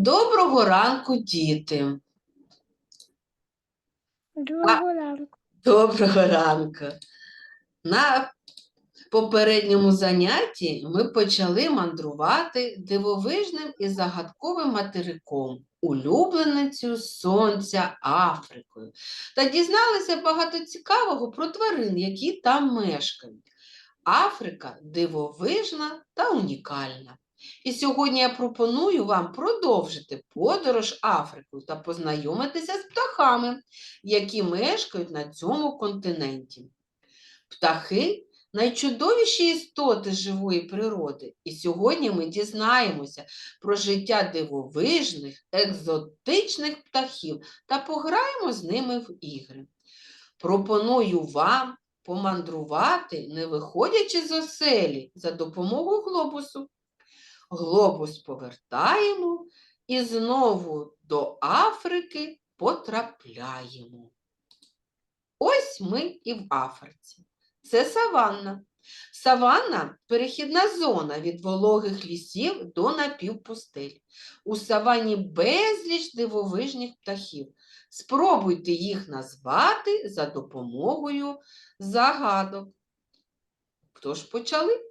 Доброго ранку, діти. Доброго ранку. Доброго ранку. На попередньому занятті ми почали мандрувати дивовижним і загадковим материком, улюбленицею сонця Африкою, та дізналися багато цікавого про тварин, які там мешкають. Африка дивовижна та унікальна. І сьогодні я пропоную вам продовжити подорож Африкою та познайомитися з птахами, які мешкають на цьому континенті. Птахи найчудовіші істоти живої природи, і сьогодні ми дізнаємося про життя дивовижних, екзотичних птахів та пограємо з ними в ігри. Пропоную вам помандрувати, не виходячи з оселі за допомогою глобусу. Глобус повертаємо і знову до Африки потрапляємо. Ось ми і в Африці. Це саванна. Саванна – перехідна зона від вологих лісів до напівпустель. У саванні безліч дивовижних птахів. Спробуйте їх назвати за допомогою загадок. Хто ж почали?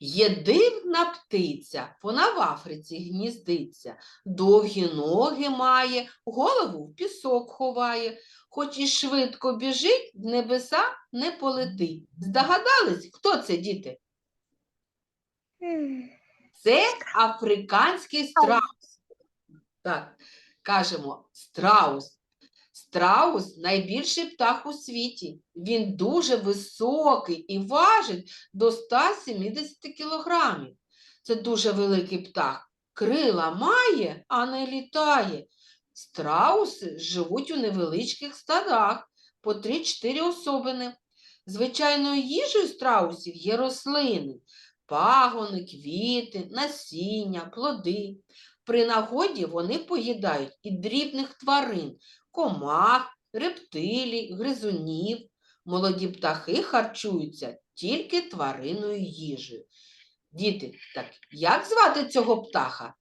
Є дивна птиця, вона в Африці гніздиться, довгі ноги має, голову в пісок ховає, хоч і швидко біжить, в небеса не полетить. Здогадались, хто це, діти? Це африканський страус. Так, кажемо страус. Страус найбільший птах у світі. Він дуже високий і важить до 170 кілограмів. Це дуже великий птах. Крила має, а не літає. Страуси живуть у невеличких стадах по 3-4 особини. Звичайною їжею страусів є рослини, пагони, квіти, насіння, плоди. При нагоді вони поїдають і дрібних тварин, комах, рептилій, гризунів. Молоді птахи харчуються тільки тваринною їжею. Діти, так як звати цього птаха?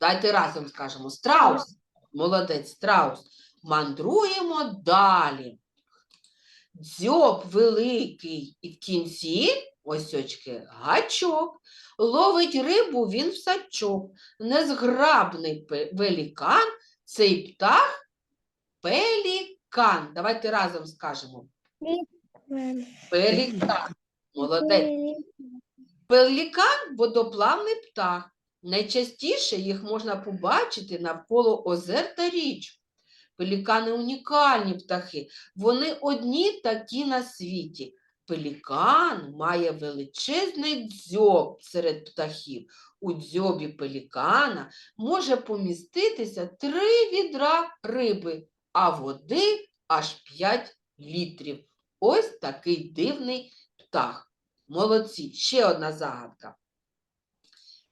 Дайте разом скажемо страус. Молодець страус. Мандруємо далі. Дзьоб великий і в кінці, ось очки, гачок. Ловить рибу він в сачок. Незграбний велікан, цей птах пелікан. Давайте разом скажемо. Пелікан. Молодець. Пелікан водоплавний птах. Найчастіше їх можна побачити навколо озер та річ. Пелікани унікальні птахи. Вони одні такі на світі. Пелікан має величезний дзьоб серед птахів. У дзьобі пелікана може поміститися три відра риби, а води аж 5 літрів. Ось такий дивний птах. Молодці. Ще одна загадка.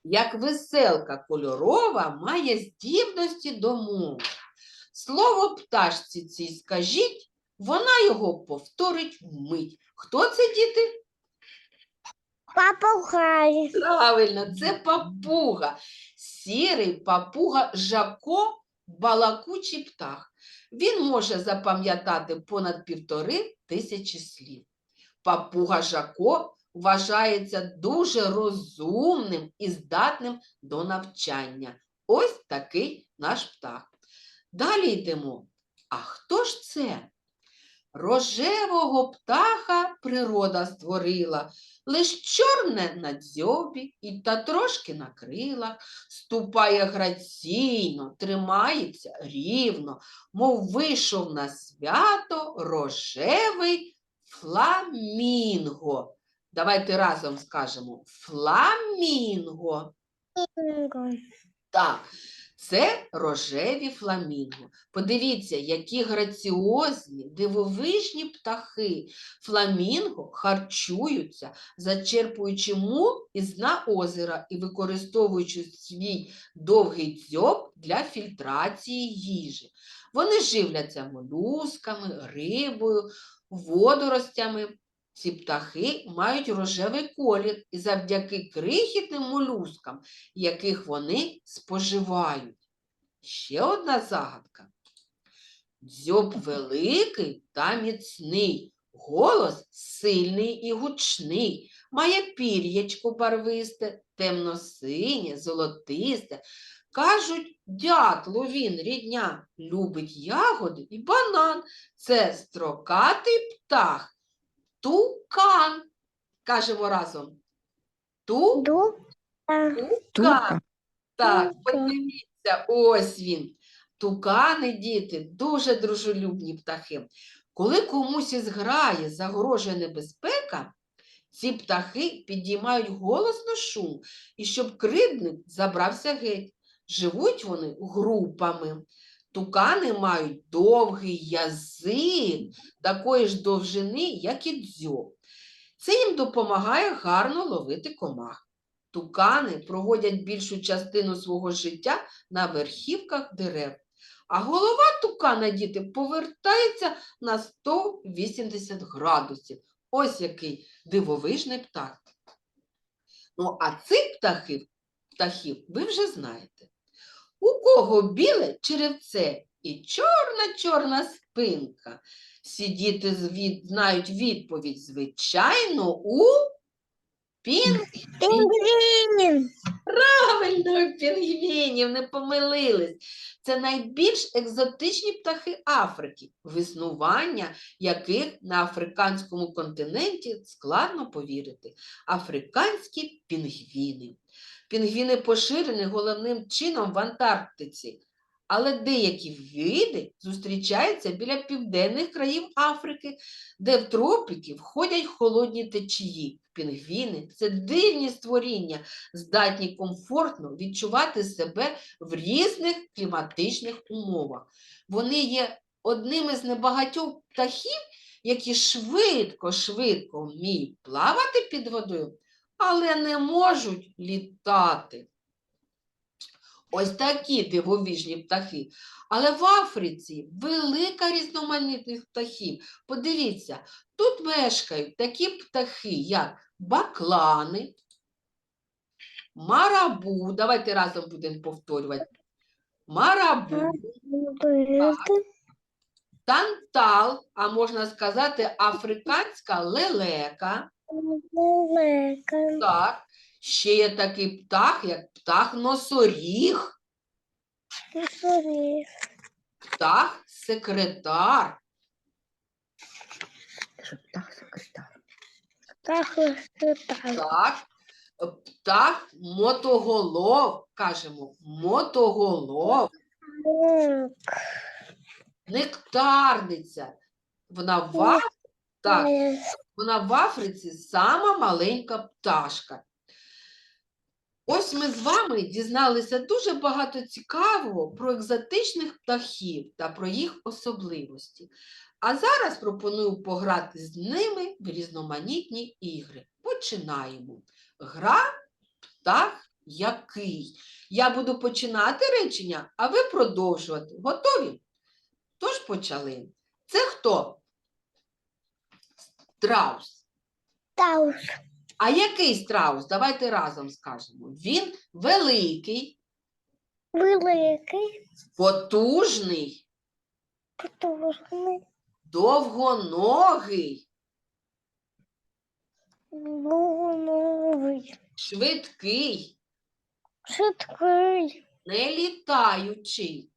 Як веселка кольорова має здібності до мови. Слово пташці цій скажіть, вона його повторить вмить. Хто це, діти? Попугай. Правильно, це папуга. Сірий папуга Жако балакучий птах. Він може запам'ятати понад півтори тисячі слів. Папуга Жако вважається дуже розумним і здатним до навчання. Ось такий наш птах. Далі йдемо. А хто ж це? Рожевого птаха природа створила, лиш чорне на дзьобі і та трошки на крилах, ступає граційно, тримається рівно, мов вийшов на свято рожевий фламінго. Давайте разом скажемо фламінго. Так, це рожеві фламінго. Подивіться, які граціозні, дивовижні птахи. Фламінго харчуються, зачерпуючи мул із дна озера і використовуючи свій довгий дзьоб для фільтрації їжі. Вони живляться молюсками, рибою, водоростями. Ці птахи мають рожевий колір і завдяки крихітним молюскам, яких вони споживають. Ще одна загадка. Дзьоб великий та міцний, голос сильний і гучний, має пір'ячко барвисте, темно-синє, золотисте. Кажуть, дятлу він рідня, любить ягоди і банан. Це строкатий птах, тукан. Кажемо разом. Тукан. Ду. Так, подивіться, ось він. Тукани, діти, дуже дружелюбні птахи. Коли комусь із граї загрожує небезпека, ці птахи підіймають голосно шум, і щоб кривдник забрався геть. Живуть вони групами. Тукани мають довгий язик, такої ж довжини, як і дзьоб. Це їм допомагає гарно ловити комах. Тукани проводять більшу частину свого життя на верхівках дерев. А голова тукана, діти, повертається на 180 градусів. Ось який дивовижний птах. Ну, а цих птахів, птахів ви вже знаєте. У кого біле черевце і чорна-чорна спинка. Всі діти знають відповідь, звичайно, у пін... Пінгвін. Правильно, у пінгвінів, не помилились. Це найбільш екзотичні птахи Африки, в існування яких на африканському континенті складно повірити. Африканські пінгвіни. Пінгвіни поширені головним чином в Антарктиці, але деякі види зустрічаються біля південних країв Африки, де в тропіки входять холодні течії. Пінгвіни це дивні створіння, здатні комфортно відчувати себе в різних кліматичних умовах. Вони є одним із небагатьох птахів, які швидко-швидко вміють плавати під водою, але не можуть літати. Ось такі дивовижні птахи. Але в Африці велика різноманітних птахів. Подивіться, тут мешкають такі птахи, як баклани, марабу. Давайте разом будемо повторювати. Марабу, тантал, а можна сказати, африканська лелека. Так. Ще є такий птах, як птах носоріг, Сорі. птах секретар. Птах секретар. Так, так. Так, птах мотоголов, кажемо, мотоголов, нектарниця. Вона в, Аф- так, вона в Африці сама маленька пташка. Ось ми з вами дізналися дуже багато цікавого про екзотичних птахів та про їх особливості. А зараз пропоную пограти з ними в різноманітні ігри. Починаємо. Гра птах який. Я буду починати речення, а ви продовжувати. Готові? Тож почали. Це хто? Страус. Таус. А який страус? Давайте разом скажемо. Він великий, Великий. потужний, Потужний. довгоногий, Луновий. швидкий, Швидкий. нелітаючий.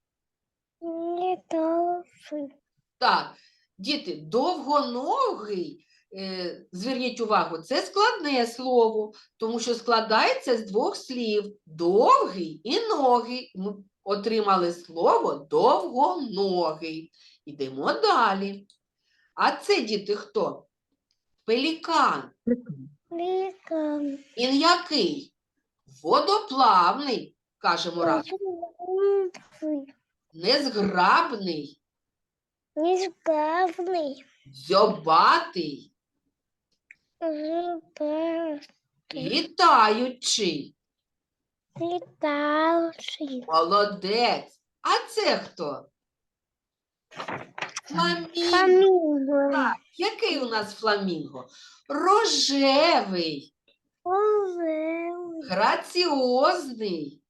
Літавший. Так, діти, довгоногий, зверніть увагу, це складне слово, тому що складається з двох слів довгий і ногий. Ми отримали слово довгоногий. Ідемо далі. А це, діти, хто? Пелікан. Ліка. Він який? Водоплавний, кажемо раз, Розумний. незграбний, Незглавний. Зубастий. літаючий. Молодець. А це хто? Фламінго. Фламінго. Так, який у нас фламінго? Рожевий, Рожевий. граціозний,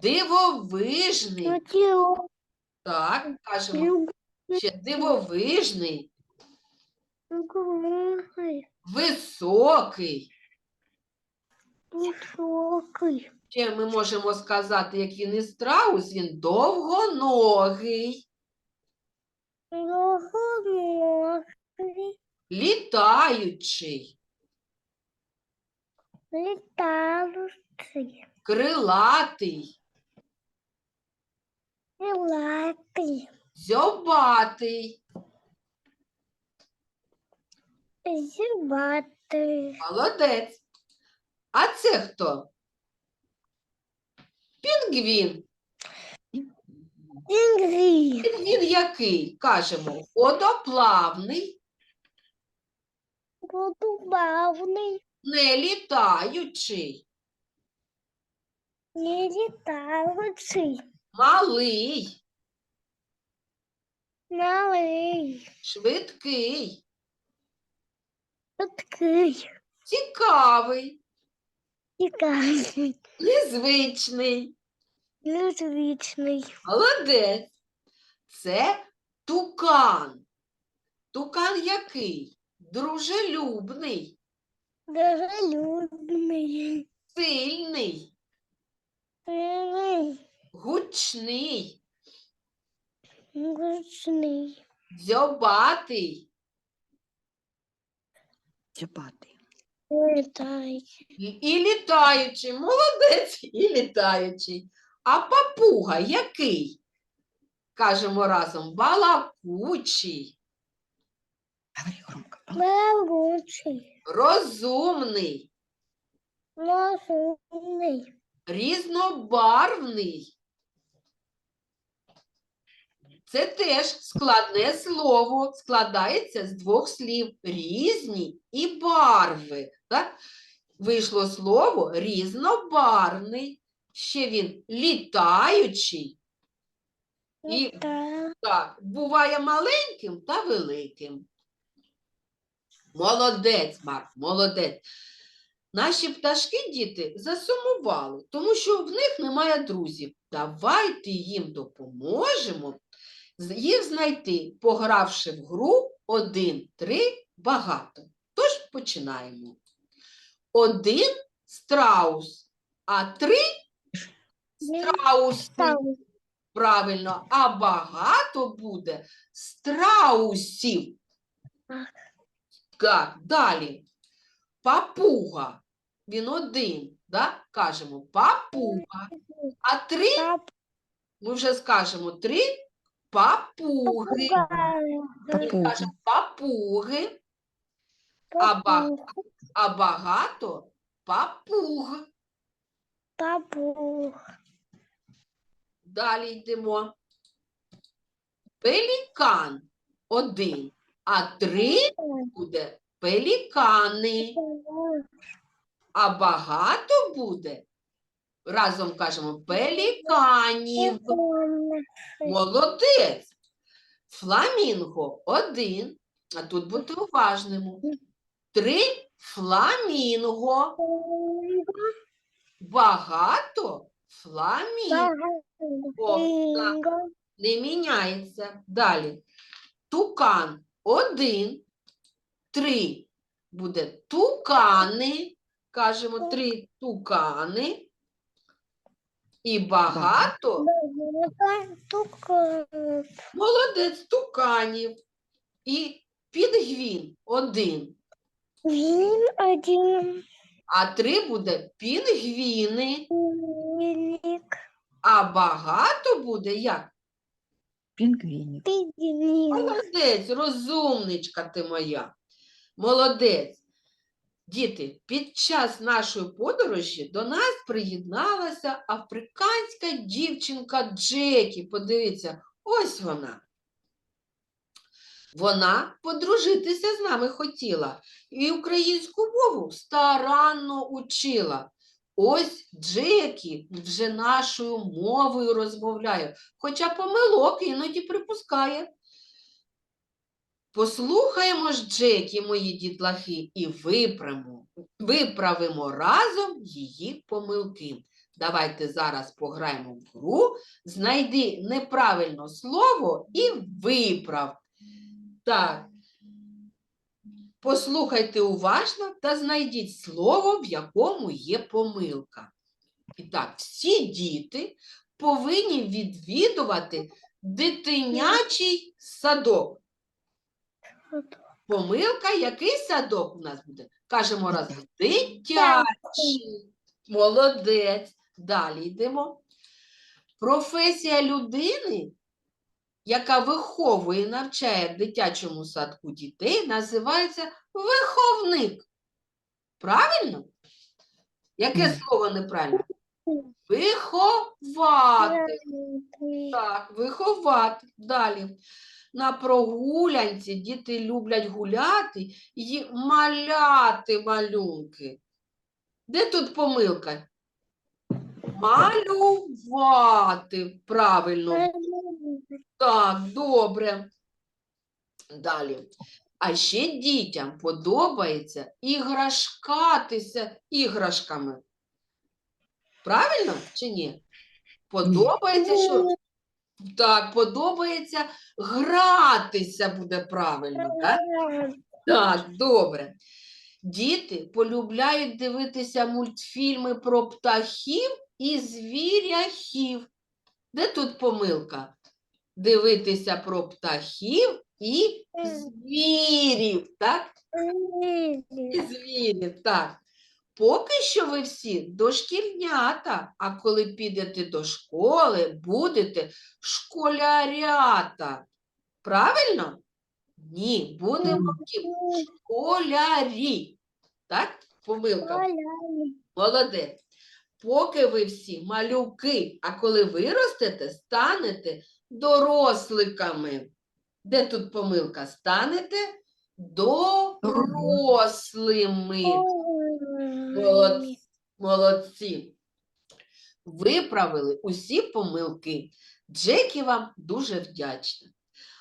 дивовижний. Хотіло. Так, кажемо ще дивовижний, Любий. високий. Високий. Ще ми можемо сказати, як він і страус, він довгоногий, Довгоногий. літаючий, Літаючий. крилатий, Крилатий. дзьобатий. Зібатий. Молодець. А це хто? Пінгвін. Інгрі. Пінгвін який? Кажемо, водоплавний, Подубавний. не літаючий, Не літаючий. малий, Малий. швидкий, Такий. цікавий, Цікавий. незвичний. Незвичний. Молодець. Це тукан. Тукан який? Дружелюбний, Дружелюбний. сильний, Сильний. гучний, Гучний. дзьобатий Чіпати. Літає. і, і літаючий. Молодець, і літаючий. А папуга який? Кажемо разом, балакучий, Говори громко. Балучий. розумний, Розумний. різнобарвний. Це теж складне слово, складається з двох слів різні і барви. Так? Вийшло слово різнобарвний. Ще він літаючий. І так, буває маленьким та великим. Молодець, Марк, молодець. Наші пташки, діти, засумували, тому що в них немає друзів. Давайте їм допоможемо їх знайти, погравши в гру один, три, багато. Тож починаємо. Один страус, а три страуси. Правильно, а багато буде страусів. Так, далі. Папуга. Він один, да? кажемо папуга. А три, ми вже скажемо три папуги. Ми Папуги. кажемо папуги, А ба- а багато папуг. Папуг. Далі йдемо. Пелікан один, а три буде пелікани. А багато буде, разом кажемо, пеліканів. Молодець. Фламінго один, а тут будьте уважними. Три фламінго. Багато фламінго. Фламінго. Не міняється. Далі. Тукан один, три буде тукани. Кажемо три тукани. І багато молодець туканів. І підгвін один. Він один А три буде пінгвіни. вілік А багато буде як? Пінгвінів. Молодець, розумничка ти моя. Молодець. Діти, під час нашої подорожі до нас приєдналася африканська дівчинка Джекі. Подивіться, ось вона. Вона подружитися з нами хотіла і українську мову старанно учила. Ось Джекі вже нашою мовою розмовляє, хоча помилок іноді припускає. Послухаємо ж Джекі, мої дітлахи, і виправимо, виправимо разом її помилки. Давайте зараз пограємо в гру, знайди неправильне слово і виправ. Так. Послухайте уважно та знайдіть слово, в якому є помилка. І так, всі діти повинні відвідувати дитинячий садок. Помилка, який садок у нас буде? Кажемо раз, дитячий. Молодець. Далі йдемо. Професія людини, яка виховує і навчає в дитячому садку дітей, називається виховник. Правильно? Яке слово неправильно? Виховати. Так, виховати. Далі. На прогулянці діти люблять гуляти і маляти малюнки. Де тут помилка? Малювати. Правильно. Так, добре. Далі. А ще дітям подобається іграшкатися іграшками. Правильно чи ні? Подобається, що так, подобається гратися буде правильно, так? Так, добре. Діти полюбляють дивитися мультфільми про птахів і звіряхів. Де тут помилка? Дивитися про птахів і звірів, так? І звірів, так. Поки що ви всі дошкільнята, а коли підете до школи, будете школярята. Правильно? Ні, будемо школярі. Так? Помилка. Молодець. Поки ви всі малюки, а коли виростете, станете доросликами. Де тут помилка? Станете дорослими. Молодці. Молодці. Виправили усі помилки. Джекі вам дуже вдячна.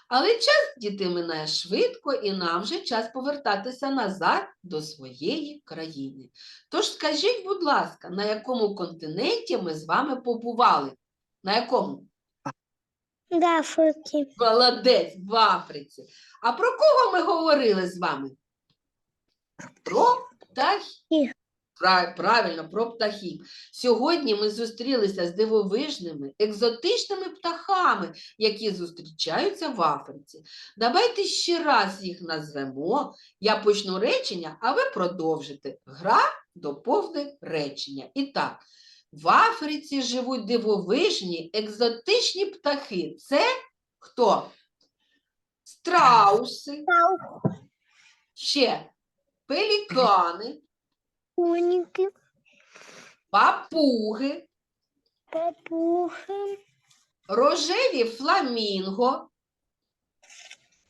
Але час, діти, минає швидко, і нам вже час повертатися назад до своєї країни. Тож скажіть, будь ласка, на якому континенті ми з вами побували? На якому? Да, фруки. Молодець, в Африці. А про кого ми говорили з вами? Про птахів. Пра- Правильно, про птахів. Сьогодні ми зустрілися з дивовижними, екзотичними птахами, які зустрічаються в Африці. Давайте ще раз їх назвемо. Я почну речення, а ви продовжите. Гра доповни речення. І так, в Африці живуть дивовижні, екзотичні птахи. Це хто? Страуси, ще пелікани, Уники, папуги, папухи, рожеві фламінго,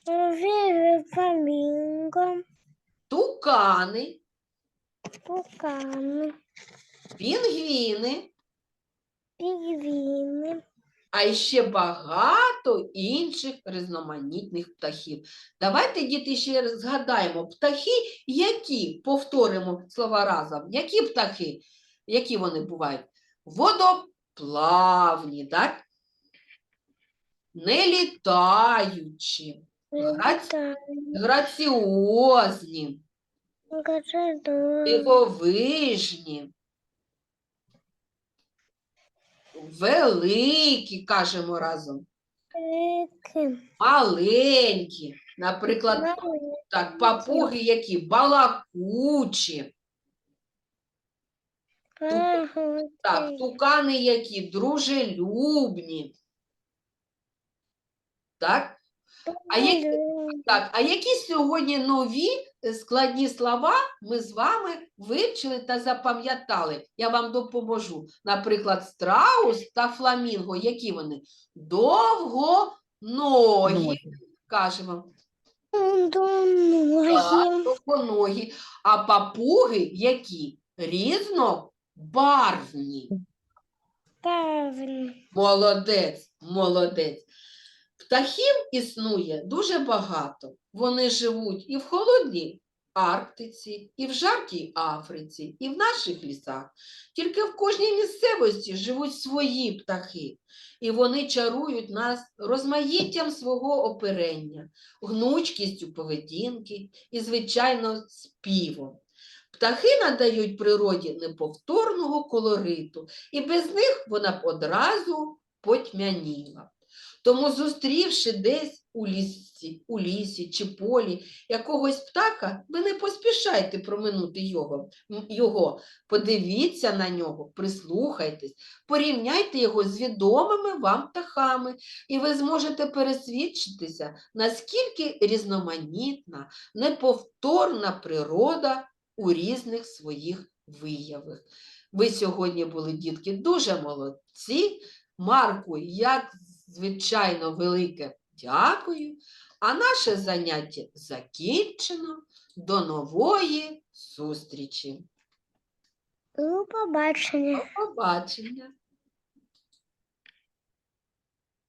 рожеві фламінго, тукани, пукани, пінгвіни, пігвіни, а ще багато інших різноманітних птахів. Давайте, діти, ще раз згадаємо птахи, які, повторимо слова разом, які птахи, які вони бувають? Водоплавні, так? Нелітаючі, Граці- граціозні, дивовижні, великі, кажемо разом, маленькі. Наприклад, так, папуги які балакучі, так, тукани які дружелюбні. Так? А які, так, а які сьогодні нові складні слова ми з вами вивчили та запам'ятали? Я вам допоможу. Наприклад, страус та фламінго. Які вони? Довгоногі, Ноги. кажемо. Так, довгоногі. А папуги які? Різно Барвні. Молодець, молодець. Птахів існує дуже багато. Вони живуть і в холодній Арктиці, і в жаркій Африці, і в наших лісах. Тільки в кожній місцевості живуть свої птахи, і вони чарують нас розмаїттям свого оперення, гнучкістю поведінки і, звичайно, співом. Птахи надають природі неповторного колориту, і без них вона б одразу потьмяніла. Тому, зустрівши десь у лісі, у лісі чи полі якогось птаха, ви не поспішайте проминути його, його. Подивіться на нього, прислухайтесь, порівняйте його з відомими вам птахами, і ви зможете пересвідчитися, наскільки різноманітна, неповторна природа у різних своїх виявах. Ви сьогодні були, дітки, дуже молодці. Марку, як звичайно, велике дякую. А наше заняття закінчено. До нової зустрічі. До побачення. До побачення.